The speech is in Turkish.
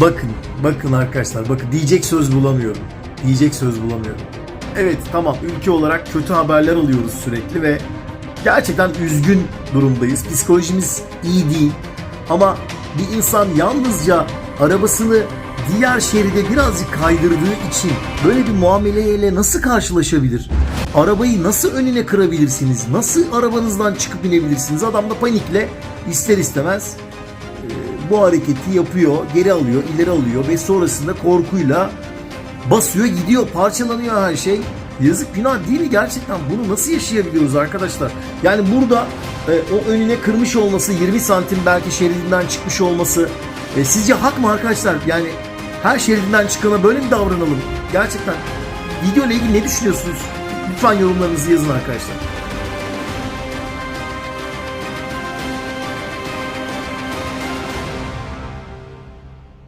Bakın, bakın arkadaşlar, bakın diyecek söz bulamıyorum. Diyecek söz bulamıyorum. Evet tamam ülke olarak kötü haberler alıyoruz sürekli ve gerçekten üzgün durumdayız. Psikolojimiz iyi değil. Ama bir insan yalnızca arabasını diğer şeride birazcık kaydırdığı için böyle bir muameleyle nasıl karşılaşabilir? Arabayı nasıl önüne kırabilirsiniz? Nasıl arabanızdan çıkıp inebilirsiniz? Adam da panikle ister istemez bu hareketi yapıyor, geri alıyor, ileri alıyor ve sonrasında korkuyla basıyor gidiyor, parçalanıyor her şey. Yazık günah değil mi gerçekten? Bunu nasıl yaşayabiliyoruz arkadaşlar? Yani burada e, o önüne kırmış olması, 20 santim belki şeridinden çıkmış olması e, sizce hak mı arkadaşlar? Yani her şeridinden çıkana böyle mi davranalım? Gerçekten video ile ilgili ne düşünüyorsunuz? Lütfen yorumlarınızı yazın arkadaşlar.